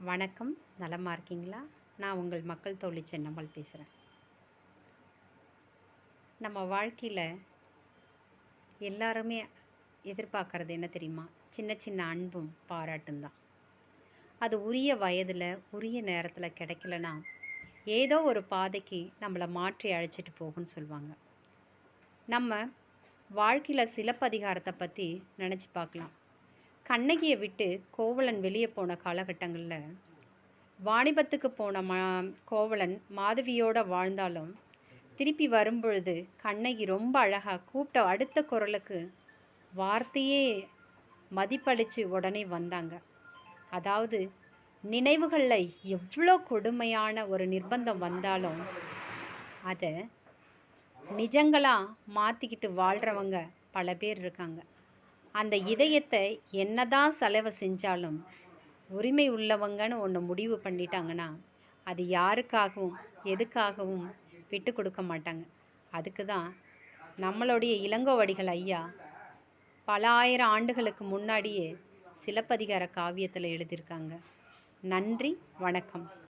வணக்கம். நலமாக இருக்கீங்களா? நான் உங்கள் மக்கள் தோழி சென்னம்மாள் பேசுகிறேன் நம்ம வாழ்க்கையில் எல்லாருமே எதிர்பார்க்கறது என்ன தெரியுமா? சின்ன சின்ன அன்பும் பாராட்டும் தான். அது உரிய வயதில் உரிய நேரத்தில் கிடைக்கலனா ஏதோ ஒரு பாதைக்கு நம்மளை மாற்றி அழைச்சிட்டு போகும்னு சொல்லுவாங்க. நம்ம வாழ்க்கையில் சிலப்பதிகாரத்தை பற்றி நினச்சி பார்க்கலாம். கண்ணகியை விட்டு கோவலன் வெளியே போன காலகட்டங்களில் வாணிபத்துக்கு போன மா கோவலன் மாதவியோட வாழ்ந்தாலும் திருப்பி வரும்பொழுது கண்ணகி ரொம்ப அழகாக கூப்பிட்ட அடுத்த குரலுக்கு வார்த்தையே மதிப்பளித்து உடனே வந்தாங்க. அதாவது நினைவுகளில் எவ்வளோ கொடுமையான ஒரு நிர்பந்தம் வந்தாலும் அதை நிஜங்களாக மாற்றிக்கிட்டு வாழ்கிறவங்க பல பேர் இருக்காங்க. அந்த இதயத்தை என்னதான் செலவு செஞ்சாலும் உரிமை உள்ளவங்கன்னு ஒன்று முடிவு பண்ணிட்டாங்கன்னா அது யாருக்காகவும் எதுக்காகவும் விட்டு கொடுக்க மாட்டாங்க. அதுக்கு தான் நம்மளுடைய இளங்கோவடிகள் ஐயா பல ஆயிரம் ஆண்டுகளுக்கு முன்னாடியே சிலப்பதிகார காவியத்தில் எழுதியிருக்காங்க. நன்றி வணக்கம்.